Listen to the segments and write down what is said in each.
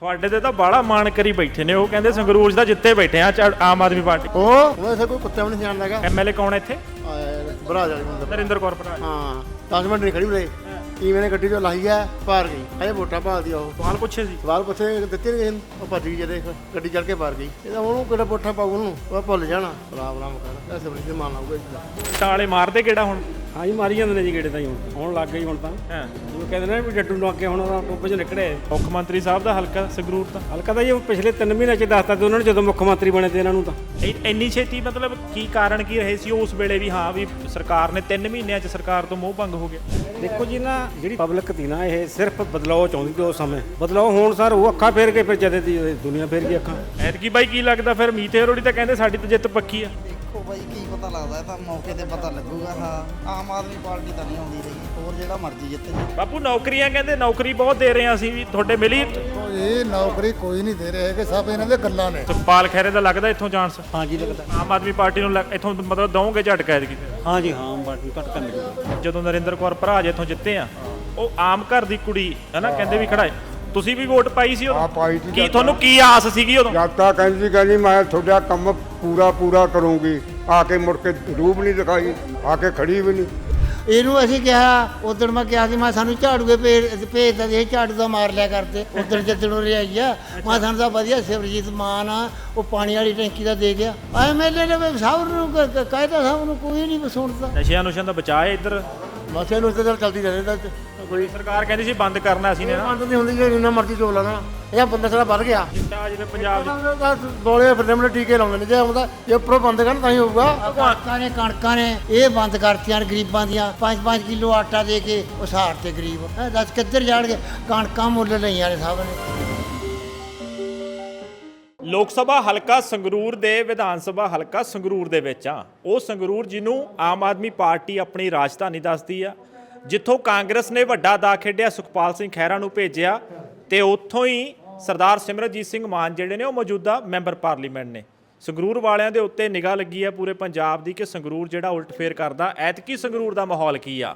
ਤੁਹਾਡੇ ਤੇ ਤਾਂ ਬਾਹਲਾ ਮਾਣ ਕਰੀ ਬੈਠੇ ਨੇ ਉਹ ਕਹਿੰਦੇ ਸੰਗਰੂਰ 'ਚ ਤਾਂ ਜਿੱਤੇ ਬੈਠੇ ਆ ਚਾ- ਆਮ ਆਦਮੀ ਪਾਰਟੀ। ਉਹ ਉਹਨਾਂ ਇਥੇ ਕੋਈ ਕੁੱਤੇ ਵੀ ਨਹੀਂ ਜਾਣਦਾ ਹੈਗਾ। ਐਮਐਲਏ ਕੌਣ ਹੈ ਇੱਥੇ? ਬਰਾਜ ਵਾਲੀ ਬੰਦਾ ਨਰਿੰਦਰ ਕੌਰ ਭਰਾ। ਹਾਂ 10 ਮਿੰਟ ਨਹੀਂ ਖੜੀ ਉਰੇ। ਕਿਵੇਂ ਨੇ ਗੱਡੀ ਤੋਂ ਲਾਈ ਆ ਪਾਰ ਗਈ। ਅਜੇ ਵੋਟਾਂ ਭਾਲਦੀ ਆ ਉਹ। ਸਵਾਲ ਪੁੱਛੇ ਸੀ। ਸਵਾਲ ਪੁੱਛੇ ਦਿੱਤੇ ਨਹੀਂ ਉਹ ਭੱਜ ਗਈ ਜਦੇ ਗੱਡੀ ਚੜ ਕੇ ਪਾਰ ਗਈ। ਇਹਦਾ ਉਹਨੂੰ ਕਿਹੜਾ ਵੋਟਾਂ ਪਾਉ ਉਹਨੂੰ? ਉਹ ਭੁੱਲ ਜਾਣਾ। ਰਾਮ ਰਾਮ ਕਰ। ਐਸੇ ਬੜੀ ਤੇ ਮਾਨ ਆਊਗਾ ਇਸ ਦਾ। ਟਾਲੇ ਮਾਰਦੇ ਕਿਹੜਾ ਹੁਣ? ਹਾਂ ਜੀ ਮਾਰੀ ਜਾਂਦੇ ਨੇ ਜੀ ਗੇੜੇ ਤਾਂ ਹੁਣ। ਹੁਣ ਲੱਗ ਗਈ ਹੁਣ ਤਾਂ। ਹਾਂ। ਜਿਵੇਂ ਕਹਿੰਦੇ ਨੇ ਵੀ ਡੱਡੂ ਨੂੰ ਅੱਗੇ ਹੁਣ ਉਹਦਾ ਟੋਪ 'ਚ ਨਿਕੜੇ ਮੁੱਖ ਮੰਤਰੀ ਸਾਹਿਬ ਦਾ ਹਲਕਾ ਸੰਗਰੂਰ ਤਾਂ। ਹਲਕਾ ਤਾਂ ਜੀ ਉਹ ਪਿਛਲੇ 3 ਮਹੀਨਿਆਂ 'ਚ ਦੱਸਤਾ ਤੇ ਉਹਨਾਂ ਨੇ ਜਦੋਂ ਮੁੱਖ ਮੰਤਰੀ ਬਣੇ ਤੇ ਇਹਨਾਂ ਨੂੰ ਤਾਂ। ਇੰਨੀ ਛੇਤੀ ਮਤਲਬ ਕੀ ਕਾਰਨ ਕੀ ਰਹੇ ਸੀ ਉਸ ਵੇਲੇ ਵੀ ਹਾਂ ਵੀ ਸਰਕਾਰ ਨੇ 3 ਮਹੀਨਿਆਂ 'ਚ ਸਰਕਾਰ ਤੋਂ ਮੋਹ ਭੰਗ ਹੋ ਗਿਆ? ਦੇਖੋ ਜੀ ਨਾ ਜਿਹੜੀ ਪਬਲਿਕ ਤੀ ਨਾ ਇਹ ਸਿਰਫ ਬਦਲਾਅ ਚਾਹੁੰਦੀ ਤੇ ਉਸ ਸਮੇਂ। ਬਦਲਾਅ ਹੋਣ ਸਰ ਉਹ ਅੱਖਾਂ ਫੇਰ ਕੇ ਫਿਰ ਜਦੇ ਦੀ ਦੁਨੀਆ ਫੇਰ ਗਈ ਅੱਖਾਂ। ਐਤਕੀ ਬਾਈ ਕੀ ਲੱਗਦਾ ਫਿਰ ਮੀਤੇ ਅਰੋੜੀ ਤਾਂ ਕਹਿੰਦੇ ਸਾਡੀ ਤਾਂ ਜਿੱਤ ਪੱਕੀ ਆ। ਦੇਖੋ ਬਾਈ ਕੀ ਪਤਾ ਲੱਗਦਾ ਇਹ ਤਾਂ ਮੌਕੇ ਤੇ ਪਤਾ ਲੱਗੂਗਾ ਹਾਂ। ਆਮ ਆਦਮੀ ਪਾਰਟੀ ਤਾਂ ਨਹੀਂ ਆਉਂਦੀ ਰਹੀ। ਹੋਰ ਜਿਹੜਾ ਮਰਜ਼ੀ ਜਿੱਤ। ਜੇ ਬਾਪੂ ਨੌਕਰੀਆਂ ਕਹਿੰਦੇ ਨੌਕਰੀ ਬਹੁਤ ਦੇ ਰਹੇ ਆ ਅਸੀਂ ਵੀ ਤੁਹਾਡੇ ਮਿਲੀ? ਇਹ ਨੌਕਰੀ ਕੋਈ ਨਹੀਂ ਦੇ ਰਹੇ ਕਿ ਸਭ ਇਹਨਾਂ ਦੇ ਗੱਲਾਂ ਨੇ। ਸੁਖਪਾਲ ਖੈਰੇ ਦਾ ਲੱਗਦਾ ਇੱਥੋਂ ਚਾਂਸ? ਹਾਂ ਜੀ ਲੱਗਦਾ। ਆਮ ਆਦਮੀ ਪਾਰਟੀ ਨੂੰ ਲੱਗ- ਇੱਥੋਂ ਮਤਲਬ ਦਵੋਗੇ ਝਟਕਾ ਐਤਕੀ? ਹਾਂ ਜੀ ਹਾਂ ਬਾਟੀ ਘਟ ਮਿਲੀ ਜਦੋਂ ਨਰਿੰਦਰ ਕੌਰ ਭਰਾ ਜੇ ਇੱਥੋਂ ਜਿੱਤੇ ਆ ਉਹ ਆਮ ਘਰ ਦੀ ਕੁੜੀ ਹੈ ਨਾ ਕਹਿੰਦੇ ਵੀ ਖੜਾਏ ਤੁਸੀਂ ਵੀ ਵੋਟ ਪਾਈ ਸੀ ਹਾਂ, ਉਦੋਂ ਪਾਈ ਸੀ ਕੀ ਜਦ ਤੁਹਾਨੂੰ ਕੀ ਆਸ ਸੀਗੀ ਉਦੋਂ? ਜਦ ਤੱਕ ਕਹਿੰਦੀ ਸੀ ਕਹਿੰਦੀ ਮੈਂ ਤੁਹਾਡਾ ਕੰਮ ਪੂਰਾ ਪੂਰਾ ਕਰੂੰਗੀ। ਆ ਕੇ ਮੁੜ ਕੇ ਰੂਪ ਨਹੀਂ ਦਿਖਾਈ ਆ ਕੇ ਖੜੀ ਵੀ ਨਹੀਂ। ਇਹਨੂੰ ਅਸੀਂ ਕਿਹਾ ਉਦੋਂ ਮੈਂ ਕਿਹਾ ਸੀ ਮੈਂ ਸਾਨੂੰ ਝਾੜੂਏ ਭੇਜ ਭੇਜ ਤਾਂ ਦੇ ਝਾੜੂ ਦਾ ਮਾਰ ਲਿਆ ਕਰਦੇ। ਉਦੋਂ ਜਿੱਦਣ ਉਹ ਆਈ ਆ ਮੈਂ ਸਾਨੂੰ ਤਾਂ ਵਧੀਆ ਸਿਵਰਜੀਤ ਮਾਨ ਆ ਉਹ ਪਾਣੀ ਵਾਲੀ ਟੈਂਕੀ ਦਾ ਦੇ ਗਿਆ। ਐਮਐਲਏ ਨੇ ਵੀ ਸਭ ਨੂੰ ਕ- ਸਭ ਨੂੰ ਕੋਈ ਨਹੀਂ ਸੁਣਦਾ। ਨਸ਼ਿਆਂ ਨੁਸ਼ਿਆਂ ਦਾ ਬਚਾਏ ਇੱਧਰ? ਬਸ ਇਹਨੂੰ ਤਰ੍ਹਾਂ ਚੱਲਦੀ ਰਹੇ ਤਾਂ ਕੋਈ ਸਰਕਾਰ ਕਹਿੰਦੀ ਸੀ ਬੰਦ ਕਰਨਾ ਅਸੀਂ ਨੇ ਨਾ। ਬੰਦ ਨਹੀਂ ਹੁੰਦੀ ਜੇ ਜਿੰਨਾ ਮਰਜ਼ੀ ਚੋਲ ਲਾਣਾ ਇਹ ਬੰਦਾ ਸਾਰਾ ਵੱਧ ਗਿਆ। ਚਿੱਟਾ ਜਿਵੇਂ ਪੰਜਾਬ ਦੋਲੇ ਫਿਰਦੇ ਮੈਨੂੰ ਟੀਕੇ ਲਾਉਂਦੇ ਨੇ। ਜੇ ਆਉਂਦਾ ਇਹ ਉੱਪਰੋਂ ਬੰਦ ਕਰਨ ਤਾਂ ਹੀ ਹੋਊਗਾ। ਕਣਕਾਂ ਨੇ ਕਣਕਾਂ ਨੇ ਇਹ ਬੰਦ ਕਰਤੀਆਂ ਨੇ ਗਰੀਬਾਂ ਦੀਆਂ। 5-5 ਕਿਲੋ ਆਟਾ ਦੇ ਕੇ ਉਹ ਸਾਰ ਤੇ ਗਰੀਬ। ਹੈਂ, ਦੱਸ ਕਿੱਧਰ ਜਾਣਗੇ? ਕਣਕਾਂ ਮੁੱਲ ਲਈਆਂ ਨੇ ਸਭ ਨੇ। ਲੋਕ ਸਭਾ ਹਲਕਾ ਸੰਗਰੂਰ ਦੇ ਵਿਧਾਨ ਸਭਾ ਹਲਕਾ ਸੰਗਰੂਰ ਦੇ ਵਿੱਚ ਆ। ਉਹ ਸੰਗਰੂਰ ਜਿਹਨੂੰ ਆਮ ਆਦਮੀ ਪਾਰਟੀ ਆਪਣੀ ਰਾਜਧਾਨੀ ਦੱਸਦੀ ਆ। ਜਿੱਥੋਂ ਕਾਂਗਰਸ ਨੇ ਵੱਡਾ ਦਾ ਖੇਡਿਆ, ਸੁਖਪਾਲ ਸਿੰਘ ਖਹਿਰਾ ਨੂੰ ਭੇਜਿਆ ਤੇ ਉੱਥੋਂ ਹੀ ਸਰਦਾਰ ਸਿਮਰਜੀਤ ਸਿੰਘ ਮਾਨ ਜਿਹੜੇ ਨੇ ਉਹ ਮੌਜੂਦਾ ਮੈਂਬਰ ਪਾਰਲੀਮੈਂਟ ਨੇ। ਸੰਗਰੂਰ ਵਾਲਿਆਂ ਦੇ ਉੱਤੇ ਨਿਗਾਹ ਲੱਗੀ ਹੈ ਪੂਰੇ ਪੰਜਾਬ ਦੀ ਕਿ ਸੰਗਰੂਰ ਜਿਹੜਾ ਉਲਟ ਉਲਟਫੇਰ ਕਰਦਾ। ਐਤਕੀ ਸੰਗਰੂਰ ਦਾ ਮਾਹੌਲ ਕੀ ਆ?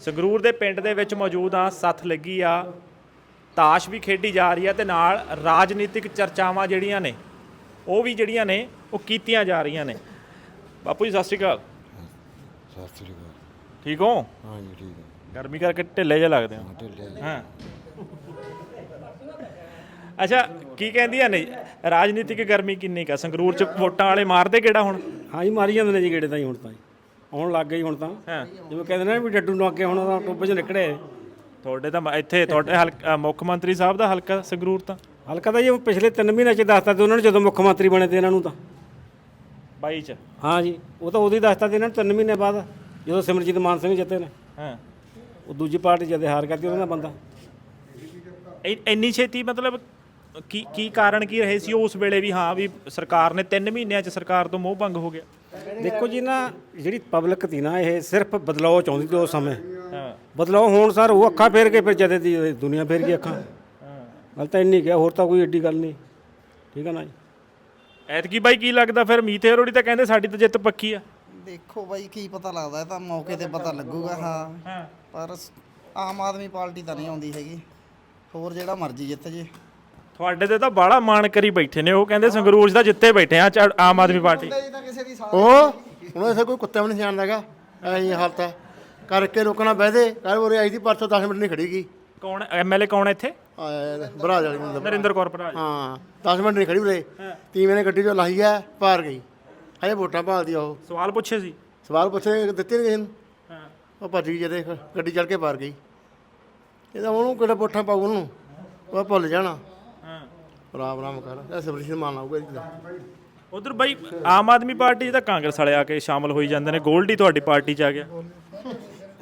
ਸੰਗਰੂਰ ਦੇ ਪਿੰਡ ਦੇ ਵਿੱਚ ਮੌਜੂਦ ਆ, ਸੱਥ ਲੱਗੀ ਆ, ਤਾਸ਼ ਵੀ ਖੇਡੀ ਜਾ ਰਹੀ ਆ ਤੇ ਨਾਲ ਰਾਜਨੀਤਿਕ ਚਰਚਾਵਾਂ ਜਿਹੜੀਆਂ ਨੇ, ਉਹ ਵੀ ਜਿਹੜੀਆਂ ਨੇ, ਉਹ ਕੀਤੀਆਂ ਜਾ ਰਹੀਆਂ ਨੇ। ਬਾਪੂ ਜੀ, ਸਤਿ ਸ਼੍ਰੀ ਅਕਾਲ। ਸਤਿ ਸ੍ਰੀ ਅਕਾਲ। ਠੀਕ ਹੋ? ਹਾਂ ਜੀ ਠੀਕ ਹੈ ਗਰਮੀ ਕਰਕੇ ਢਿੱਲੇ ਜਿਹੇ ਲੱਗਦੇ ਹੋ। ਢਿੱਲੇ ਹਾਂ। ਅੱਛਾ ਕੀ ਕਹਿੰਦੀਆਂ ਨੇ ਰਾਜਨੀਤਿਕ ਗਰਮੀ ਕਿੰਨੀ ਕਾ ਸੰਗਰੂਰ ਚ ਵੋਟਾਂ ਵਾਲੇ ਮਾਰਦੇ ਕਿਹੜਾ ਹੁਣ? ਹਾਂ ਜੀ ਮਾਰੀ ਜਾਂਦੇ ਨੇ ਜੀ ਗੇੜੇ ਤਾਂ ਜੀ ਹੁਣ ਤਾਂ ਜੀ। ਹੁਣ ਲੱਗ ਗਈ ਹੁਣ ਤਾਂ। ਹਾਂ। ਜਿਵੇਂ ਕਹਿੰਦੇ ਨੇ ਵੀ ਡੱਡੂ ਨੂੰ ਅੱਗੇ ਹੁਣ ਉਹਦਾ ਟੋਪ 'ਚ ਨਿਕੜੇ ਤੁਹਾਡੇ ਤਾਂ ਮ- ਇੱਥੇ ਤੁਹਾਡੇ ਹਲਕਾ ਮੁੱਖ ਮੰਤਰੀ ਸਾਹਿਬ ਦਾ ਹਲਕਾ ਸੰਗਰੂਰ ਤਾਂ? ਹਲਕਾ ਤਾਂ ਜੀ ਉਹ ਪਿਛਲੇ 3 ਮਹੀਨਿਆਂ 'ਚ ਦੱਸਤਾ ਤੇ ਉਹਨਾਂ ਨੇ ਜਦੋਂ ਮੁੱਖ ਮੰਤਰੀ ਬਣੇ ਤੇ ਇਹਨਾਂ ਨੂੰ ਤਾਂ। 22 ਚ? ਹਾਂ ਜੀ ਉਹ ਤਾਂ ਉਦੋਂ ਹੀ ਦੱਸਤਾ ਤੇ ਇਹਨਾਂ ਨੂੰ 3 ਮਹੀਨੇ ਬਾਅਦ। ਜਦੋਂ ਸਿਮਰਜੀਤ ਮਾਨ ਸਿੰਘ ਜਿੱਤੇ ਨੇ ਹਾਂ। ਉਹ ਦੂਜੀ ਪਾਰਟੀ ਜਦੇ ਹਾਰ ਕਰਦੀ ਉਹਦਾ ਬੰਦਾ। ਇ- ਇੰਨੀ ਛੇਤੀ ਮਤਲਬ ਕੀ ਕੀ ਕਾਰਨ ਕੀ ਰਹੇ ਸੀ ਉਸ ਵੇਲੇ ਵੀ? ਹਾਂ ਵੀ ਸਰਕਾਰ ਨੇ 3 ਮਹੀਨਿਆਂ 'ਚ ਸਰਕਾਰ ਤੋਂ ਮੋਹ ਭੰਗ ਹੋ ਗਿਆ। ਦੇਖੋ ਜੀ ਨਾ ਜਿਹੜੀ ਪਬਲਿਕ ਤੀ ਨਾ ਇਹ ਸਿਰਫ ਬਦਲਾਅ ਚਾਹੁੰਦੀ ਤੇ ਉਸ ਸਮੇਂ। ਹਾਂ। ਬਦਲਾਅ ਹੋਣ ਸਰ ਉਹ ਅੱਖਾਂ ਫੇਰ ਕੇ ਫਿਰ ਜਦੇ ਦੀ ਦੁਨੀਆ ਫੇਰ ਗਈ ਅੱਖਾਂ। ਗੱਲ ਤਾਂ ਇੰਨੀ ਗਿਆ ਹੋਰ ਤਾਂ ਕੋਈ ਏਡੀ ਗੱਲ ਨਹੀਂ। ਠੀਕ ਹੈ ਨਾ ਜੀ? ਐਤਕੀ ਬਾਈ ਕੀ ਲੱਗਦਾ ਫਿਰ? ਮੀਤੇ ਅਰੋੜੀ ਤਾਂ ਕਹਿੰਦੇ ਸਾਡੀ ਤਾਂ ਜਿੱਤ ਪੱਕੀ ਆ। ਦੇਖੋ ਬਾਈ ਕੀ ਪਤਾ ਲੱਗਦਾ ਇਹ ਤਾਂ ਮੌਕੇ ਤੇ ਪਤਾ ਲੱਗੂਗਾ ਹਾਂ। ਹਾਂ। ਪਰ ਸ- ਆਮ ਆਦਮੀ ਪਾਰਟੀ ਤਾਂ ਨਹੀਂ ਆਉਂਦੀ ਹੈਗੀ। ਹੋਰ ਜਿਹੜਾ ਮਰਜ਼ੀ ਜਿੱਤ ਜੇ। ਤੁਹਾਡੇ ਤੇ ਤਾਂ ਬਾਹਲਾ ਮਾਣ ਕਰੀ ਬੈਠੇ ਨੇ ਉਹ ਕਹਿੰਦੇ ਸੰਗਰੂਰ 'ਚ ਤਾਂ ਜਿੱਤੇ ਬੈਠੇ ਆ ਚਾ- ਆਮ ਆਦਮੀ ਪਾਰਟੀ। ਤਾਂ ਕਿਸੇ ਦੀ ਉਹ? ਉਹਨਾਂ ਇਥੇ ਕੋਈ ਕੁੱਤੇ ਵੀ ਨਹੀਂ ਜਾਣਦਾ ਹੈਗਾ ਐਂ ਹਾਲਤ ਆ ਕਰਕੇ ਲੋਕਾਂ ਨਾਲ ਬਹਿਦੇ ਕਰ ਉਰੇ ਆਈ ਦੀ ਪਰਸੋਂ 10 ਮਿੰਟ ਨਹੀਂ ਖੜੀਗੀ ਕੌਣ ਐਮਐਲਏ ਕੌਣ ਹੈ ਇੱਥੇ? ਬਰਾਜ ਵਾਲੀ ਨਰਿੰਦਰ ਕੌਰ ਭਰਾ ਹਾਂ 10 ਮਿੰਟ ਨਹੀਂ ਖੜੀ ਉਰੇ। ਕਿਵੇਂ ਨੇ ਗੱਡੀ ਤੋਂ ਲਾਈ ਆ ਪਾਰ ਗਈ। ਅਜੇ ਵੋਟਾਂ ਭਾਲਦੀ ਆ ਉਹ। ਸਵਾਲ ਪੁੱਛੇ ਸੀ। ਸਵਾਲ ਪੁੱਛੇ ਦਿੱਤੇ ਨਹੀਂ ਕਿਸੇ ਨੂੰ। ਹਾਂ। ਉਹ ਭੱਜ ਗਈ ਜਦੇ ਗੱਡੀ ਚੜ ਕੇ ਪਾਰ ਗਈ। ਇਹਦਾ ਉਹਨੂੰ ਕਿਹੜਾ ਵੋਟਾਂ ਪਾਉ ਉਹਨੂੰ? ਉਹ ਭੁੱਲ ਜਾਣਾ। ਹਾਂ। ਰਾਮ ਰਾਮ ਕਰ। ਐਸੇ ਬੜੀ ਮਾਨ ਆਊਗਾ ਇਸ ਦਾ ਉਧਰ ਬਾਈ ਆਮ ਆਦਮੀ ਪਾਰਟੀ ਤਾਂ ਕਾਂਗਰਸ ਵਾਲੇ ਆ ਕੇ ਸ਼ਾਮਲ ਹੋਈ ਜਾਂਦੇ ਨੇ। ਗੋਲਡੀ ਤੁਹਾਡੀ ਪਾਰਟੀ 'ਚ ਆ ਗਿਆ।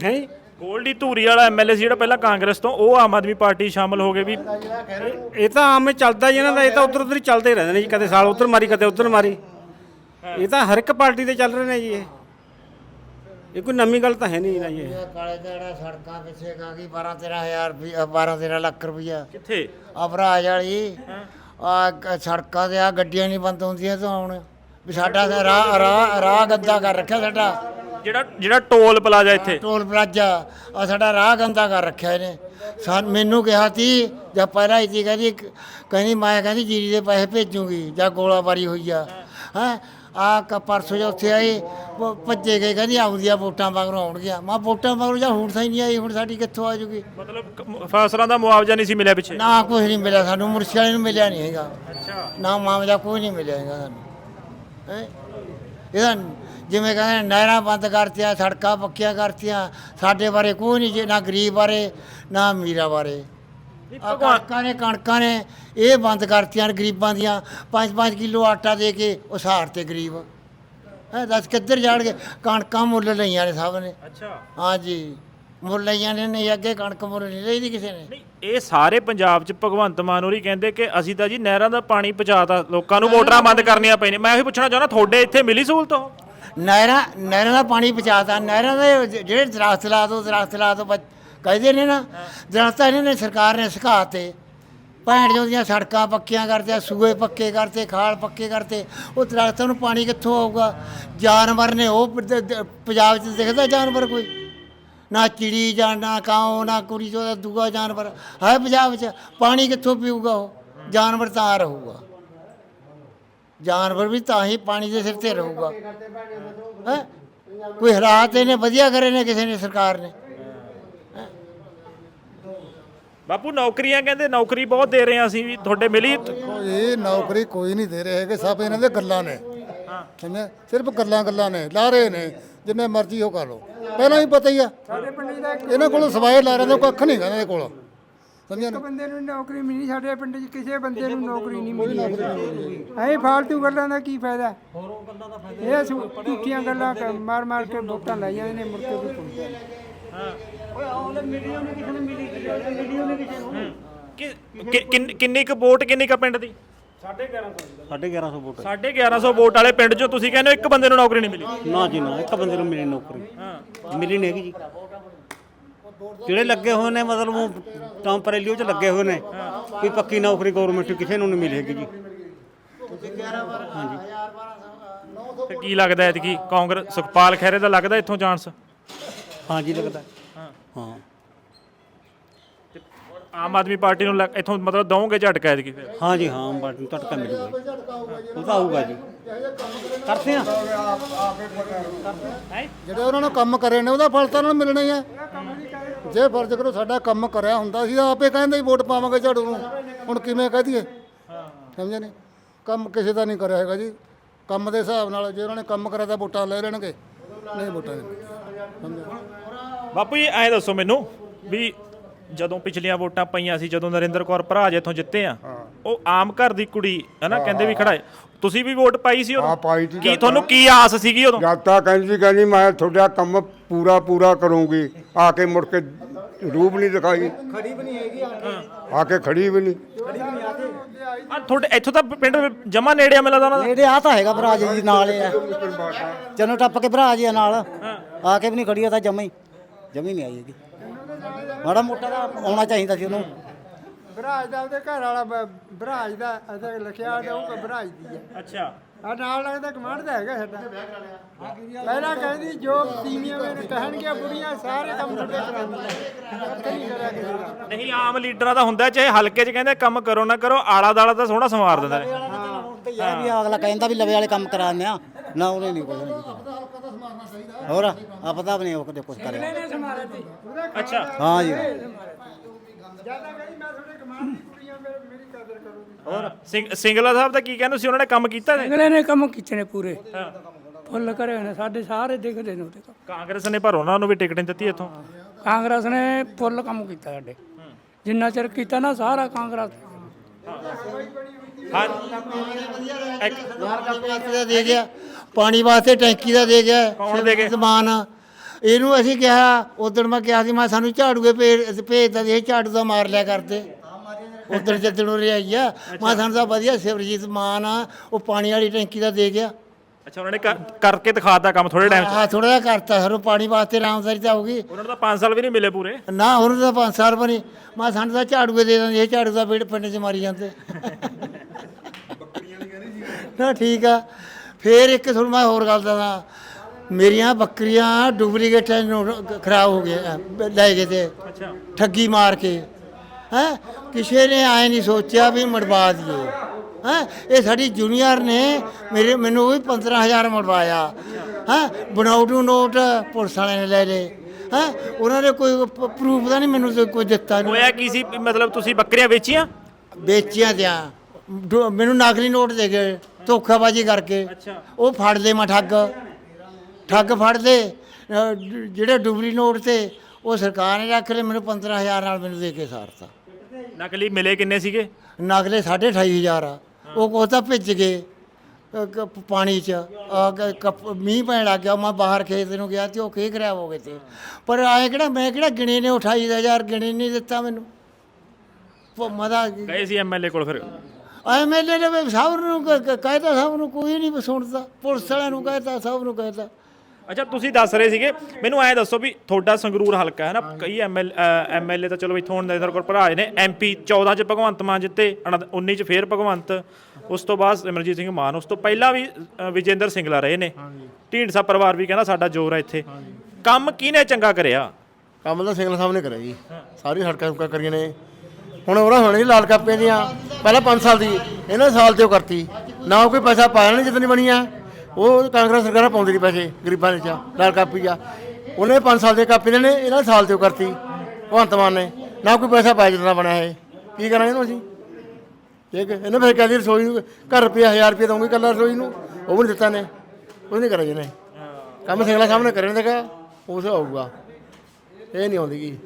ਹੈ? ਗੋਲਡੀ ਧੂਰੀ ਵਾਲਾ ਐਮਐਲਏ ਸੀ ਜਿਹੜਾ ਪਹਿਲਾਂ ਕਾਂਗਰਸ ਤੋਂ ਉਹ ਆਮ ਆਦਮੀ ਪਾਰਟੀ 'ਚ ਸ਼ਾਮਲ ਹੋ ਗਏ ਵੀ ਇਹ ਤਾਂ ਆਮ ਹੀ ਚੱਲਦਾ ਜੀ ਇਹਨਾਂ ਦਾ। ਇਹ ਤਾਂ ਉਧਰ ਉਧਰ ਹੀ ਚੱਲਦੇ ਰਹਿੰਦੇ ਨੇ ਜੀ ਕਦੇ ਸਾਲ ਉਧਰ ਮਾਰੀ ਕਦੇ ਉਧਰ ਮਾਰੀ। ਇਹ ਤਾਂ ਹਰ ਇੱਕ ਪਾਰਟੀ ਦੇ ਚੱਲ ਰਹੇ ਨੇ ਜੀ ਇਹ। ਇਹ ਕੋਈ ਨਵੀਂ ਗੱਲ ਤਾਂ ਹੈ ਨਹੀਂ ਨਾ ਜੀ ਇਹ। ਕਾਲੇ ਜਿਹੜਾ ਸੜਕਾਂ ਪਿੱਛੇ ਕਾ ਗਈ 12 13000 ਰੁਪਏ 12 13 ਲੱਖ ਰੁਪਈਆ। ਕਿੱਥੇ? ਅਬਰਾਜ ਵਾਲੀ ਆ ਸੜਕਾਂ ਤੇ ਆ ਗੱਡੀਆਂ ਨਹੀਂ ਬੰਦ ਹੁੰਦੀਆਂ ਤਾਂ ਹੁਣ। ਵੀ ਸਾਡਾ ਤਾਂ ਰਾਹ ਰਾਹ ਰਾਹ ਗੰਦਾ ਕਰ ਰੱਖਿਆ ਸਾਡਾ। ਜਿਹੜਾ ਜਿਹੜਾ ਟੋਲ ਪਲਾਜ਼ਾ ਇੱਥੇ। ਟੋਲ ਪਲਾਜ਼ਾ ਆ ਸਾਡਾ ਰਾਹ ਗੰਦਾ ਕਰ ਰੱਖਿਆ ਇਹਨੇ। ਸਾਨ ਮੈਨੂੰ ਕਿਹਾ ਤੀ ਜਾਂ ਪਹਿਲਾਂ ਇਤੀ ਕਹਿੰਦੀ ਕਹਿੰਦੀ ਮੈਂ ਕਹਿੰਦੀ ਜੀਰੀ ਦੇ ਪੈਸੇ ਭੇਜੂਗੀ ਜਾਂ ਗੋਲਾਬਾਰੀ ਹੋਈ ਆ। ਹੈ? ਆ ਕ ਪਰਸੋਂ ਜਿਹਾ ਉੱਥੇ ਆਏ ਭ- ਭੱਜੇ ਗਏ ਕਹਿੰਦੀ ਆਉਂਦੀਆਂ ਵੋਟਾਂ ਮਗਰੋਂ ਆਉਣਗੀਆਂ। ਮੈਂ ਵੋਟਾਂ ਮਗਰੋਂ ਜਾਂ ਹੁਣ ਸਹੀ ਨਹੀਂ ਆਈ ਹੁਣ ਸਾਡੀ ਕਿੱਥੋਂ ਆ ਜੂਗੀ? ਮਤਲਬ ਕ- ਫਸਲਾਂ ਦਾ ਮੁਆਵਜ਼ਾ ਨਹੀਂ ਸੀ ਮਿਲਿਆ ਪਿੱਛੇ? ਨਾ ਕੁਝ ਨਹੀਂ ਮਿਲਿਆ ਸਾਨੂੰ ਮੁਰਸ਼ੀ ਵਾਲੇ ਨੂੰ ਮਿਲਿਆ ਨਹੀਂ ਹੈਗਾ। ਅੱਛਾ। ਨਾ ਮਾਮਲਾ ਕੋਈ ਨਹੀਂ ਮਿਲਿਆ ਹੈਗਾ ਸਾਨੂੰ। ਹੈਂ? ਇਹਦਾ ਜਿਵੇਂ ਕਹਿੰਦੇ ਨਹਿਰਾਂ ਬੰਦ ਕਰਤੀਆਂ ਸੜਕਾਂ ਪੱਕੀਆਂ ਕਰਤੀਆਂ ਸਾਡੇ ਬਾਰੇ ਕੋਈ ਨਹੀਂ ਜੇ ਨਾ ਗਰੀਬ ਬਾਰੇ ਨਾ ਅਮੀਰਾਂ ਬਾਰੇ। ਆਹ ਕਣਕਾਂ ਨੇ ਕਣਕਾਂ ਨੇ ਇਹ ਬੰਦ ਕਰਤੀਆਂ ਨੇ ਗਰੀਬਾਂ ਦੀਆਂ। 5-5 ਕਿਲੋ ਆਟਾ ਦੇ ਕੇ ਉਹ ਸਹਾਰ ਤੇ ਗਰੀਬ। ਹੈ ਦੱਸ ਕਿੱਧਰ ਜਾਣਗੇ? ਕਣਕਾਂ ਮੁੱਲ ਲਈਆਂ ਨੇ ਸਭ ਨੇ। ਅੱਛਾ। ਹਾਂਜੀ। ਮੁੱਲ ਲਈਆਂ ਨੇ ਨਹੀਂ ਅੱਗੇ ਕਣਕ ਮੁੱਲ ਨਹੀਂ ਲਈਦੀ ਕਿਸੇ ਨੇ। ਨਹੀਂ ਇਹ ਸਾਰੇ ਪੰਜਾਬ 'ਚ ਭਗਵੰਤ ਮਾਨ ਹੋਰੀ ਕਹਿੰਦੇ ਕਿ ਅਸੀਂ ਤਾਂ ਜੀ ਨਹਿਰਾਂ ਦਾ ਪਾਣੀ ਪਹੁੰਚਾਤਾ ਲੋਕਾਂ ਨੂੰ ਮੋਟਰਾਂ ਬੰਦ ਕਰਨੀਆਂ ਪੈਣੀਆਂ। ਮੈਂ ਉਹੀ ਪੁੱਛਣਾ ਚਾਹੁੰਦਾ ਤੁਹਾਡੇ ਇੱਥੇ ਮਿਲੀ ਸਹੂਲਤ ਉਹ? ਨਹਿਰਾਂ ਨਹਿਰਾਂ ਦਾ ਪਾਣੀ ਪਹੁੰਚਾਤਾ। ਨਹਿਰਾਂ ਦੇ ਜਿਹੜੇ ਦਰਖਤ ਲਾ ਦੋ ਦਰਖਤ ਲਾ ਦੋ ਬੱਚ- ਕਹਿੰਦੇ ਨੇ ਨਾ ਦਰਖਤਾਂ ਇਹਨਾਂ ਨੇ ਸਰਕਾਰ ਨੇ ਸਿਖਾਤੇ, ਭੈਣ ਜੋ ਦੀਆਂ ਸੜਕਾਂ ਪੱਕੀਆਂ ਕਰਤੇ ਸੂਏ ਪੱਕੇ ਕਰਤੇ, ਖਾਲ ਪੱਕੇ ਕਰਤੇ, ਉਹ ਦਰਖਤਾਂ ਨੂੰ ਪਾਣੀ ਕਿੱਥੋਂ ਆਊਗਾ? ਜਾਨਵਰ ਨੇ ਉਹ ਪ- ਦ- ਦ- ਪੰਜਾਬ 'ਚ ਦਿਖਦਾ ਜਾਨਵਰ ਕੋਈ? ਨਾ ਚਿੜੀ ਜਾਂ ਨਾ ਕਾਉ, ਨਾ ਕੁੜੀ ਚੋ ਦੂਆ ਜਾਨਵਰ। ਹੈ ਪੰਜਾਬ 'ਚ, ਪਾਣੀ ਕਿੱਥੋਂ ਪੀਊਗਾ ਉਹ? ਜਾਨਵਰ ਤਾਂ ਰਹੂਗਾ। ਜਾਨਵਰ ਵੀ ਤਾਂ ਹੀ ਪਾਣੀ ਦੇ ਸਿਰ ਤੇ ਰਹੂਗਾ। ਹੈ? ਕੋਈ ਹਾਲਾਤ ਇਹਨੇ ਵਧੀਆ ਕਰੇ ਨੇ ਕਿਸੇ ਨੇ, ਸਰਕਾਰ ਨੇ? ਬਾਪੂ ਨੌਕਰੀਆਂ ਕਹਿੰਦੇ ਨੌਕਰੀ ਬਹੁਤ ਦੇ ਰਹੇ ਹਾਂ ਅਸੀਂ ਵੀ ਤੁਹਾਡੇ ਮਿਲੀ? ਇਹ ਨੌਕਰੀ ਕੋਈ ਨਹੀਂ ਦੇ ਰਹੇ ਹੈਗੇ ਸਭ ਇਹਨਾਂ ਦੇ ਗੱਲਾਂ ਨੇ। ਸਮਝਿਆ ਸਿਰਫ ਗੱਲਾਂ ਗੱਲਾਂ ਨੇ ਲਾ ਰਹੇ ਨੇ ਜਿੰਨੇ ਮਰਜ਼ੀ ਉਹ ਕਰ ਲੋ ਪਹਿਲਾਂ ਹੀ ਪਤਾ ਹੀ ਆ ਇਹਨਾਂ ਕੋਲ ਸਵਾਏ ਲਾ ਰਹੇ ਨੇ ਕੱਖ ਨਹੀਂ ਗਾ ਇਹਨਾਂ ਦੇ ਕੋਲ। ਸਮਝਿਆ ਨਾ ਬੰਦੇ ਨੂੰ ਨੌਕਰੀ ਮਿਲੀ ਸਾਡੇ ਪਿੰਡ 'ਚ ਕਿਸੇ ਬੰਦੇ ਨੂੰ ਨੌਕਰੀ ਨਹੀਂ ਮਿਲੀ ਐ ਫਾਲਤੂ ਗੱਲਾਂ ਦਾ ਕੀ ਫਾਇਦਾ? ਹੋਰੋਂ ਗੱਲਾਂ ਦਾ ਫਾਇਦਾ ਇਹ ਝੂਠੀਆਂ ਗੱਲਾਂ ਕ- ਮਾਰ ਮਾਰ ਕੇ ਵੋਟਾਂ ਨੇ ਮੁੜ ਕੇ ਵੀ ਪੁੱਛਦੇ ਕਿ- ਕਿ- ਕਿੰਨ- ਕਿੰਨੀ ਕੁ ਵੋਟ ਕਿੰਨੀ ਕੁ ਪਿੰਡ ਦੀ? 1150 ਵੋਟ 1150 ਵੋਟ ਵਾਲੇ ਪਿੰਡ 'ਚੋਂ ਤੁਸੀਂ ਕਹਿੰਦੇ ਹੋ ਇੱਕ ਬੰਦੇ ਨੂੰ ਨੌਕਰੀ ਨਹੀਂ ਮਿਲੀ? ਨਾ ਜੀ ਨਾ ਇੱਕ ਬੰਦੇ ਨੂੰ ਮਿਲੀ ਨੌਕਰੀ। ਮਿਲੀ ਨਹੀਂ ਹੈਗੀ ਜੀ। ਜਿਹੜੇ ਲੱਗੇ ਹੋਏ ਨੇ ਮਤਲਬ ਉਹ ਟੈਂਪਰੇਰੀ ਚ ਲੱਗੇ ਹੋਏ ਨੇ ਕੋਈ ਪੱਕੀ ਨੌਕਰੀ ਗਵਰਨਮੈਂਟ ਕਿਸੇ ਨੂੰ ਨਹੀਂ ਮਿਲੇਗੀ ਜੀ। ਤੇ ਕੀ ਲੱਗਦਾ ਹੈ ਕਿ ਕਾਂਗਰਸ ਸੁਖਪਾਲ ਖਹਿਰੇ ਦਾ ਲੱਗਦਾ ਇੱਥੋਂ ਚਾਂਸ? ਹਾਂ ਜੀ ਲੱਗਦਾ। ਹਾਂ। ਆਮ ਆਦਮੀ ਪਾਰਟੀ ਨੂੰ ਲੱਗ- ਇੱਥੋਂ ਮਤਲਬ ਦਵੋਗੇ ਝਟਕਾ ਐਤਕੀ ਫਿਰ? ਹਾਂ ਜੀ ਹਾਂ ਬਟ ਝਟਕਾ ਮਿਲੂਗਾ। ਉਹ ਤਾਂ ਆਊਗਾ ਜੀ। ਕਰਦੇ ਆ ਜਿਹੜੇ ਉਹਨਾਂ ਨੇ ਕੰਮ ਕਰੇ ਨੇ ਉਹਦਾ ਫਲ ਤਾਂ ਉਹਨਾਂ ਨੂੰ ਮਿਲਣਾ ਹੀ ਆ। ਜੇ ਫਰਜ਼ ਕਰੋ ਸਾਡਾ ਕੰਮ ਕਰਿਆ ਹੁੰਦਾ ਸੀ ਤਾਂ ਆਪੇ ਕਹਿੰਦੇ ਸੀ ਵੋਟ ਪਾਵਾਂਗੇ ਝਾੜੂ ਨੂੰ। ਹੁਣ ਕਿਵੇਂ ਕਹਿ ਦਈਏ? ਸਮਝਿਆ ਨਹੀਂ? ਕੰਮ ਕਿਸੇ ਦਾ ਨਹੀਂ ਕਰਿਆ ਹੈਗਾ ਜੀ। ਕੰਮ ਦੇ ਹਿਸਾਬ ਨਾਲ ਜੇ ਉਹਨਾਂ ਨੇ ਕੰਮ ਕਰਿਆ ਤਾਂ ਵੋਟਾਂ ਲੈ ਲੈਣਗੇ। ਨਹੀਂ ਵੋਟਾਂ ਨਹੀਂ ਬਾਪੂ ਜੀ ਐਂ ਦੱਸੋ ਮੈਨੂੰ ਵੀ ਜਦੋਂ ਪਿਛਲੀਆਂ ਵੋਟਾਂ ਪਈਆਂ ਸੀ ਜਦੋਂ ਨਰਿੰਦਰ ਕੌਰ ਭਰਾ ਇੱਥੋਂ ਜਿੱਤੇ ਆ ਉਹ ਆਮ ਘਰ ਦੀ ਕੁੜੀ ਹੈ। ਨਾ ਕਹਿੰਦੇ ਵੀ ਖੜਾਏ ਤੁਸੀਂ ਵੀ ਵੋਟ ਪਾਈ ਸੀ ਹਾਂ, ਪਾਈ ਸੀ ਕੀ ਤੁਹਾਨੂੰ ਕੀ ਆਸ ਸੀਗੀ ਉਦੋਂ? ਜਦ ਤੱਕ ਕਹਿੰਦੀ ਸੀ ਕਹਿੰਦੀ ਮੈਂ ਤੁਹਾਡਾ ਕੰਮ ਪੂਰਾ ਪੂਰਾ ਕਰੂੰਗੀ। ਆ ਕੇ ਮੁੜ ਕੇ ਰੂਪ ਨਹੀਂ ਦਿਖਾਈ। ਖੜੀ ਵੀ ਨਹੀਂ ਹੈਗੀ ਆ ਕੇ। ਖੜੀ ਵੀ ਨਹੀਂ। ਆ ਤੁਹਾਡੇ ਇੱਥੋਂ ਤਾਂ ਪਿੰਡ ਜਮਾ ਨੇੜੇ ਆ ਮਿਲਦਾ ਉਹਨਾਂ ਦਾ? ਨੇੜੇ ਆ ਤਾਂ ਹੈਗਾ ਭਰਾ ਜੀ ਨਾਲ ਹੀ ਆ। ਚਨੋ ਟੱਪ ਕੇ ਭਰਾ ਜੀ ਆ ਨਾਲ। ਆ ਕੇ ਵੀ ਨਹੀਂ ਖੜੀ ਆ ਤਾਂ ਜਮਾ ਹੀ। ਜਮੀ ਨਹੀਂ ਆਈ ਹੈਗੀ। ਮਾੜਾ ਮੋਟਾ ਤਾਂ ਆਉਣਾ ਚਾਹੀਦਾ ਸੀ ਉਹਨੂੰ। ਬਰਾਜ ਦਾ ਉਹਦੇ ਘਰ ਵਾਲਾ ਬ- ਬਰਾਜ ਦਾ ਅਸਲ ਲਿਖਿਆ ਤੇ ਉਹ ਬਰਾਜ ਦੀ ਹੈ ਅੱਛਾ। ਆ ਨਾਲ ਲੱਗਦਾ ਕਮਾਂਡ ਦਾ ਹੈਗਾ ਸਾਡਾ। ਪਹਿਲਾਂ ਕਹਿੰਦੀ ਜੋ ਤੀਵੀਆਂ ਮੇਰੇ ਕਹਿਣਗੇ ਬੁੜੀਆਂ ਸਾਰੇ ਕੰਮ ਤੁਹਾਡੇ ਕਰਾਉਂਦੀਆਂ ਕੱਖ ਨਹੀਂ ਕਰਿਆ ਕਿਸੇ ਦਾ। ਨਹੀਂ ਆਮ ਲੀਡਰਾਂ ਦਾ ਹੁੰਦਾ ਚਾਹੇ ਹਲਕੇ 'ਚ ਕਹਿੰਦੇ ਕੰਮ ਕਰੋ ਨਾ ਕਰੋ ਆਲਾ ਦਾਲਾ ਤਾਂ ਸੋਹਣਾ ਸੰਵਾਰ ਦਿੰਦੇ ਨੇ। ਇਹ ਵੀ ਅਗਲਾ ਕਹਿੰਦਾ ਵੀ ਲਵੇ ਵਾਲੇ ਕੰਮ ਕਰਾਉਂਦੇ ਆ। ਨਾ ਉਹਨੇ ਨਹੀਂ ਕੋਈ। ਹੋਰ ਆ ਪਤਾ ਵੀ ਨਹੀਂ ਉਹ ਕਦੇ ਕੁਝ ਕਰਿਆ। ਅੱਛਾ। ਹਾਂ ਜੀ। ਜ਼ਿਆਦਾ ਕਹਿੰਦੀ ਮੈਂ ਤੁਹਾਡੇ ਕਮਾਂਡ ਦੀ ਕੁੜੀਆਂ ਮੇਰੇ- ਮੇਰੀ ਕਦਰ ਕਰੂਗੀ। ਸਿੰਘ ਸਿੰਗਲਾ ਸਾਹਿਬ ਦਾ ਕੀ ਕਹਿੰਦੇ ਸੀ? ਉਹਨਾਂ ਨੇ ਕੰਮ ਕੀਤਾ ਨੇ? ਅਗਲੇ ਨੇ ਕੰਮ ਕੀਤੇ ਨੇ ਪੂਰੇ। ਫੁੱਲ ਕਰੇ ਹੋਏ ਨੇ ਸਾਡੇ ਸਾਰੇ ਦਿਖਦੇ ਨੇ ਉਹਦੇ ਕੰਮ। ਕਾਂਗਰਸ ਨੇ ਪਰ ਉਹਨਾਂ ਨੂੰ ਵੀ ਟਿਕਟ ਨਹੀਂ ਦਿੱਤੀ ਇੱਥੋਂ। ਕਾਂਗਰਸ ਨੇ ਫੁੱਲ ਕੰਮ ਕੀਤਾ ਸਾਡੇ। ਜਿੰਨਾ ਚਿਰ ਕੀਤਾ ਨਾ ਸਾਰਾ ਕਾਂਗਰਸ। ਹਾਂ ਸੜਕਾਂ ਵਾਸਤੇ ਦਾ ਦੇ ਗਿਆ। ਪਾਣੀ ਵਾਸਤੇ ਟੈਂਕੀ ਦਾ ਦੇ ਗਿਆ। ਕੌਣ ਦੇ ਗਏ? ਸਮਾਨ। ਇਹਨੂੰ ਅਸੀਂ ਕਿਹਾ ਉਦੋਂ ਮੈਂ ਕਿਹਾ ਸੀ ਮੈਂ ਸਾਨੂੰ ਝਾੜੂਏ ਭੇਜ ਭੇਜਦਾ ਸੀ ਇਹ ਝਾੜੂ ਦਾ ਮਾਰ ਲਿਆ ਕਰਦੇ। ਉਦੋਂ ਜਦੋਂ ਉਹ ਆਈ ਆ। ਮੈਂ ਸਾਨੂੰ ਤਾਂ ਵਧੀਆ ਸਿਵਰਜੀਤ ਮਾਨ ਆ ਉਹ ਪਾਣੀ ਵਾਲੀ ਟੈਂਕੀ ਦਾ ਦੇ ਗਿਆ। ਅੱਛਾ ਉਹਨਾਂ ਨੇ ਕਰ- ਕਰਕੇ ਦਿਖਾਤਾ ਕੰਮ ਥੋੜੇ ਟਾਈਮ 'ਚ? ਆ ਥੋੜਾ ਜਿਹਾ ਕਰਤਾ ਸਾਨੂੰ ਪਾਣੀ ਵਾਸਤੇ ਰਾਮਦਾਰੀ ਤਾਂ ਹੋਊਗੀ ਉਹਨਾਂ ਨੂੰ ਤਾਂ 5 ਸਾਲ ਵੀ ਨਹੀਂ ਮਿਲੇ ਪੂਰੇ। ਨਾ ਹੁਣ ਤਾਂ ਪੰਜ ਸਾਲ ਬਣੀ ਮੈਂ ਸਾਨੂੰ ਤਾਂ ਝਾੜੂਏ ਦੇ ਦਿੰਦੇ ਇਹ ਝਾੜੂ ਦਾ ਪੇੜ ਪਿੰਡ 'ਚ ਮਾਰੀ ਜਾਂਦੇ। ਨਾ ਠੀਕ ਆ। ਫੇਰ ਇੱਕ ਤੁਹਾਨੂੰ ਮੈਂ ਹੋਰ ਗੱਲ ਦੱਸਾਂ। ਮੇਰੀਆਂ ਬੱਕਰੀਆਂ ਡੁਪਲੀਕੇਟ ਖਰਾਬ ਹੋ ਗਏ ਲੈ ਗਏ ਤੇ ਅੱਛਾ। ਠੱਗੀ ਮਾਰ ਕੇ ਹੈ? ਕਿਸੇ ਨੇ ਆਏ ਨਹੀਂ ਸੋਚਿਆ ਵੀ ਮੜਵਾ ਦਈਏ ਹੈ? ਇਹ ਸਾਡੀ ਜੂਨੀਅਰ ਨੇ ਮੇਰੇ ਮੈਨੂੰ ਵੀ 15000 ਮੜਵਾਇਆ ਹੈ? ਬਣਾਉਟੂ ਨੋਟ ਪੁਲਿਸ ਵਾਲਿਆਂ ਨੇ ਲੈ ਲਏ ਹੈ? ਉਹਨਾਂ ਨੇ ਕੋਈ ਪ੍ਰੂਫ ਦਾ ਨਹੀਂ ਮੈਨੂੰ ਕੋਈ ਦਿੱਤਾ ਨਹੀਂ ਹੋਇਆ ਕੀ ਸੀ? ਮਤਲਬ ਤੁਸੀਂ ਬੱਕਰੀਆਂ ਵੇਚੀਆਂ? ਵੇਚਿਆ ਦਿਆਂ ਡੋ- ਮੈਨੂੰ ਨਕਲੀ ਨੋਟ ਦੇ ਗਏ ਧੋਖਾਬਾਜੀ ਕਰਕੇ ਅੱਛਾ। ਉਹ ਫੜ ਦੇ ਮੈਂ ਠੱਗ। ਠੱਗ ਫੜ ਦੇ ਅ, ਜਿਹੜੇ ਡੁਬਲੀ ਨੋਟ ਤੇ ਉਹ ਸਰਕਾਰ ਨੇ ਰੱਖ ਲਏ ਮੈਨੂੰ 15000 ਨਾਲ ਮੈਨੂੰ ਦੇ ਕੇ ਸਾਰਤਾ। ਨਕਲੀ ਮਿਲੇ ਕਿੰਨੇ ਸੀਗੇ? ਨਗਲੇ 28500 ਆ। ਉਹ ਕੋਹ ਤਾਂ ਭਿੱਜ ਗਏ ਅ, ਕ- ਪਾਣੀ 'ਚ। ਕ- ਕੱਪ- ਮੀਂਹ ਪੈਣ ਲੱਗ ਗਿਆ। ਮੈਂ ਬਾਹਰ ਖੇਤ ਨੂੰ ਗਿਆ ਤੇ ਉਹ ਖੇ ਖਰਾਬ ਹੋ ਗਏ ਤੇ। ਪਰ ਆਏ ਕਿਹੜਾ ਮੈਂ ਕਿਹੜਾ ਗਿਣੇ ਨੇ 28000 ਗਿਣੇ ਨਹੀਂ ਦਿੱਤਾ ਮੈਨੂੰ। ਮਦਾ ਗਏ ਸੀ ਐਮਐਲਏ ਕੋਲ ਫਿਰ? ਐਮਐਲਏ ਨੇ ਵੀ ਸਭ ਨੂੰ ਕ- ਕ- ਕਹਿਤਾ ਸਭ ਨੂੰ ਕੋਈ ਨਹੀਂ ਸੁਣਦਾ। ਪੁਲਿਸ ਵਾਲਿਆਂ ਨੂੰ ਕਹਿਤਾ ਸਭ ਨੂੰ ਕਹਿਤਾ। ਅੱਛਾ ਤੁਸੀਂ ਦੱਸ ਰਹੇ ਸੀਗੇ ਮੈਨੂੰ ਐ ਦੱਸੋ ਵੀ ਤੁਹਾਡਾ ਸੰਗਰੂਰ ਹਲਕਾ ਹੈ ਨਾ ਕਈ ਐਮਐਲ ਐਮਐਲਏ ਤਾਂ ਚਲੋ ਇੱਥੋਂ ਹੁਣ ਨਜ਼ਰ ਕੋਲ ਭਰਾ ਨੇ ਐਮਪੀ 14 ਚ ਭਗਵੰਤ ਮਾਨ ਜਿੱਤੇ ਅਣ- 19 ਚ ਫੇਰ ਭਗਵੰਤ ਉਸ ਤੋਂ ਬਾਅਦ ਸਿਮਰਜੀਤ ਸਿੰਘ ਮਾਨ ਉਸ ਤੋਂ ਪਹਿਲਾਂ ਵੀ ਅ, ਵਿਜੇਂਦਰ ਸਿੰਘਲਾ ਰਹੇ ਨੇ। ਢੀਂਡਸਾ ਪਰਿਵਾਰ ਵੀ ਕਹਿੰਦਾ ਸਾਡਾ ਜ਼ੋਰ ਹੈ ਇੱਥੇ। ਕੰਮ ਕਿਹਨੇ ਚੰਗਾ ਕਰਿਆ? ਕੰਮ ਤਾਂ ਸਿੰਗਲ ਸਾਹਿਬ ਨੇ ਕਰਿਆ ਜੀ। ਸਾਰੀ ਸੜਕਾਂ ਸੁੜਕਾਂ ਕਰੀਆਂ ਨੇ। ਹੁਣ ਉਹਨਾਂ ਹੋਣੀ ਲਾਲ ਕਾਪੇ ਦੀਆਂ। ਪਹਿਲਾਂ 5 ਸਾਲ ਦੀ, ਇਹਨਾਂ ਸਾਲ ਤੇ ਉਹ ਕਰਤੀ। ਨਾ ਕੋਈ ਪੈਸਾ ਪਾਇਆ ਨਹੀਂ ਬਣੀ ਬਣੀਆਂ ਉਹ ਕਾਂਗਰਸ ਸਰਕਾਰ ਪਾਉਂਦੀ ਨਹੀਂ ਪੈਸੇ, ਗਰੀਬਾਂ ਦੇ ਚ ਲਾਲ ਕਾਪੀ ਆ ਉਹਨੇ 5 ਸਾਲ ਦੇ ਕਾਪੀ ਨੇ ਇਹਨਾਂ ਸਾਲ ਤੇ ਉਹ ਕਰਤੀ, ਭਗਵੰਤ ਮਾਨ ਨੇ। ਨਾ ਕੋਈ ਪੈਸਾ ਪਾਇਆ ਜਿੱਦਾਂ ਬਣਿਆ ਇਹ। ਕੀ ਕਰਾਂਗੇ ਇਹਨੂੰ ਅਸੀਂ? ਠੀਕ ਇਹਨੇ ਫਿਰ ਕਹਿੰਦੀ ਰਸੋਈ ਨੂੰ ਘਰ ਰੁਪਿਆ 1000 ਰੁਪਏ ਦਊਂਗੀ ਕੱਲਾ ਰਸੋਈ ਨੂੰ। ਉਹ ਵੀ ਨਹੀਂ ਦਿੱਤਾ ਨੇ ਉਹ ਨਹੀਂ ਕਰਿਆ ਜਿਹਨੇ ਕੰਮ ਸਿੰਗਲਾ ਸਾਹਮਣੇ ਕਰੇ ਨੇ ਦੇਖਾ ਉਸ ਆਊਗਾ। ਇਹ ਨਹੀਂ ਆਉਂਦੀ ਕੀ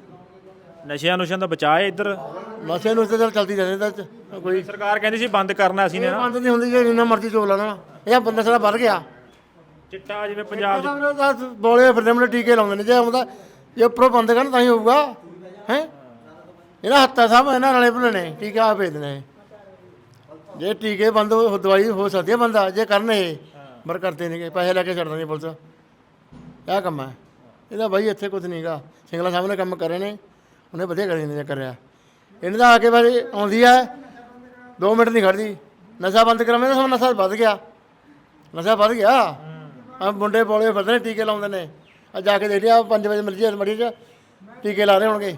ਨਸ਼ਿਆਂ ਨੁਸ਼ਿਆਂ ਦਾ ਬਚਾਅ ਹੈ ਇੱਧਰ। ਨਸ਼ੇ ਨੂੰ ਤਾਂ ਚਲਦੀ ਰਹਿੰਦੀ ਤਾਂ ਕੋਈ ਸਰਕਾਰ ਕਹਿੰਦੀ ਸੀ ਬੰਦ ਕਰਨਾ ਅਸੀਂ ਨੇ ਨਾ। ਬੰਦ ਨਹੀਂ ਹੁੰਦੀ ਜੇ ਜਿੰਨਾ ਮਰਜ਼ੀ ਚੋਲ ਲੈਣਾ। ਇਹ ਬੰਦਾ ਸਾਰਾ ਵੱਧ ਗਿਆ। ਚਿੱਟਾ ਜਿਵੇਂ ਪੰਜਾਬ 'ਚ ਬੋਲੇ ਫਿਰਦੇ ਮੁੰਡੇ ਟੀਕੇ ਲਾਉਂਦੇ ਨੇ। ਜੇ ਆਉਂਦਾ ਜੇ ਉੱਪਰੋਂ ਬੰਦ ਕਰਨ ਤਾਂ ਹੀ ਹੋਊਗਾ। ਹੈ? ਇਹਨਾਂ ਹੱਥਾਂ ਸਭ ਇਹਨਾਂ ਨਾਲੇ ਭੁੱਲੇ ਨੇ। ਟੀਕੇ ਆ ਭੇਜਦੇ ਨੇ। ਜੇ ਟੀਕੇ ਬੰਦ ਹੋ ਦਵਾਈ ਹੋ ਸਕਦੀ ਹੈ ਬੰਦਾ ਜੇ ਕਰਨ ਮਰ ਕਰਦੇ ਨਹੀਂਗੇ ਪੈਸੇ ਲੈ ਕੇ ਛੱਡ ਦਿੰਦੀ ਪੁਲਿਸ। ਇਹ ਕੰਮ ਹੈ ਇਹਦਾ ਬਾਈ ਇੱਥੇ ਕੁਝ ਨਹੀਂਗਾ ਸਿੰਗਲਾ ਸਾਹਿਬ ਨੇ ਕੰਮ ਕਰੇ ਨੇ। ਉਹਨੇ ਵਧੀਆ ਕਰੀ ਨੇ ਕਰਿਆ। ਇਹਨਾਂ ਦਾ ਆ ਕੇ ਬਾਰੇ ਆਉਂਦੀ ਹੈ 2 ਮਿੰਟ ਨਹੀਂ ਖੜਦੀ। ਨਸ਼ਾ ਬੰਦ ਕਰਾਵੇਂ ਤਾਂ ਸਾਨੂੰ ਨਸ਼ਾ ਵੱਧ ਗਿਆ। ਨਸ਼ਾ ਵੱਧ ਗਿਆ। ਆ ਮੁੰਡੇ ਬੋਲੇ ਫਿਰਦੇ ਨੇ, ਟੀਕੇ ਲਾਉਂਦੇ ਨੇ। ਆ ਜਾ ਕੇ ਦੇਖ ਲਿਆ 5 ਵਜੇ ਮਿਲ ਜੀ ਮੜੀ ਚ ਟੀਕੇ ਲਾ ਰਹੇ ਹੋਣਗੇ।